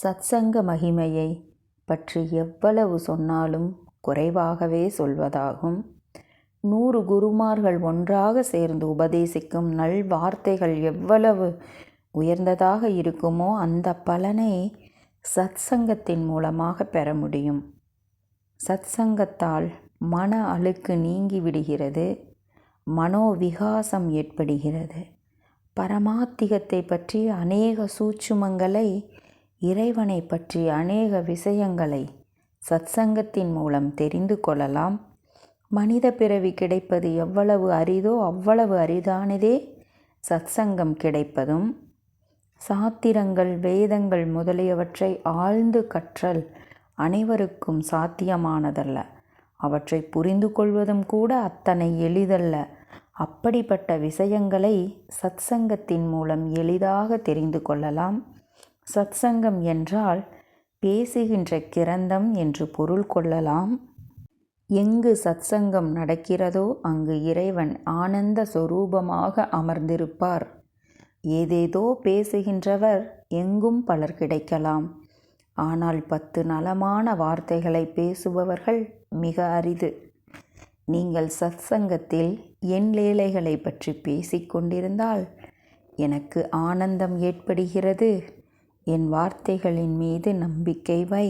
சத்சங்க மகிமையை பற்றி எவ்வளவு சொன்னாலும் குறைவாகவே சொல்வதாகும். நூறு குருமார்கள் ஒன்றாக சேர்ந்து உபதேசிக்கும் நல் வார்த்தைகள் எவ்வளவு உயர்ந்ததாக இருக்குமோ அந்த பலனை சத்சங்கத்தின் மூலமாக பெற முடியும். சத்சங்கத்தால் மன அழுக்கு நீங்கி விடுகிறது. மனோவிகாசம் ஏற்படுகிறது. பரமாத்திகத்தை பற்றி அநேக சூட்சுமங்களை இறைவனை பற்றி அநேக விஷயங்களை சத்சங்கத்தின் மூலம் தெரிந்து கொள்ளலாம். மனித பிறவி கிடைப்பது எவ்வளவு அரிதோ அவ்வளவு அரிதானதே சத்சங்கம் கிடைப்பதும். சாத்திரங்கள் வேதங்கள் முதலியவற்றை ஆழ்ந்து கற்றல் அனைவருக்கும் சாத்தியமானதல்ல. அவற்றை புரிந்து கொள்வதும் கூட அத்தனை எளிதல்ல. அப்படிப்பட்ட விஷயங்களை சத்சங்கத்தின் மூலம் எளிதாக தெரிந்து கொள்ளலாம். சத்சங்கம் என்றால் பேசுகின்ற கிரந்தம் என்று பொருள் கொள்ளலாம். எங்கு சத்சங்கம் நடக்கிறதோ அங்கு இறைவன் ஆனந்த சொரூபமாக அமர்ந்திருப்பார். ஏதேதோ பேசுகின்றவர் எங்கும் பலர் கிடைக்கலாம். ஆனால் பத்து நலமான வார்த்தைகளை பேசுபவர்கள் மிக அரிது. நீங்கள் சத்சங்கத்தில் என் லீலைகளை பற்றி பேசிக்கொண்டிருந்தால் எனக்கு ஆனந்தம் ஏற்படுகிறது. என் வார்த்தைகளின் மீது நம்பிக்கை வை.